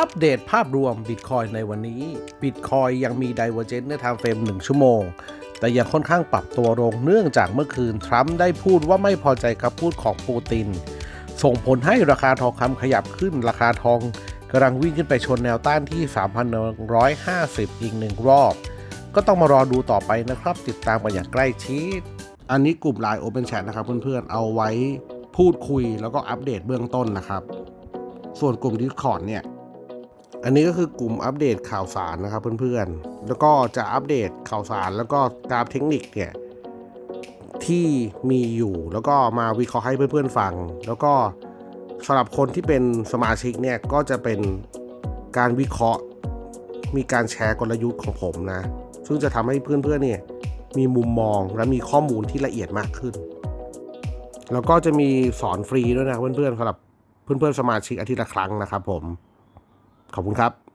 อัปเดตภาพรวม Bitcoin ในวันนี้ Bitcoin ยังมี Divergence ใน Time Frame 1ชั่วโมง แต่ยังค่อนข้างปรับตัวลงเนื่องจากเมื่อคืน ทรัมป์ได้พูดว่าไม่พอใจคำพูดของปูติน ส่งผลให้ราคาทองคำขยับขึ้นราคาทองกำลังวิ่งขึ้นไปชนแนวต้านที่ 3,150 อีกหนึ่งรอบ ก็ต้องมารอดูต่อไปนะครับ ติดตามกันอย่างใกล้ชิด อันนี้กลุ่ม Line Open Chat นะครับเพื่อนๆ เอาไว้พูดคุยแล้วก็อัปเดตเบื้องต้นนะครับ ส่วนกลุ่ม Discord เนี่ย อันนี้ก็คือกลุ่มอัปเดตข่าวสารนะครับเพื่อนๆ แล้วก็จะอัปเดตข่าวสารแล้วก็กราฟเทคนิคเนี่ยที่มีอยู่แล้วก็มาวิเคราะห์ให้เพื่อนๆฟัง แล้วก็สำหรับคนที่เป็นสมาชิกเนี่ยก็จะเป็นการวิเคราะห์ มีการแชร์กลยุทธ์ของผมนะ ซึ่งจะทำให้เพื่อนๆเนี่ยมีมุมมองและมีข้อมูลที่ละเอียดมากขึ้น แล้วก็จะมีสอนฟรีด้วยนะเพื่อนๆสำหรับเพื่อนๆสมาชิกอาทิตย์ละครั้งนะครับผม ขอบคุณครับ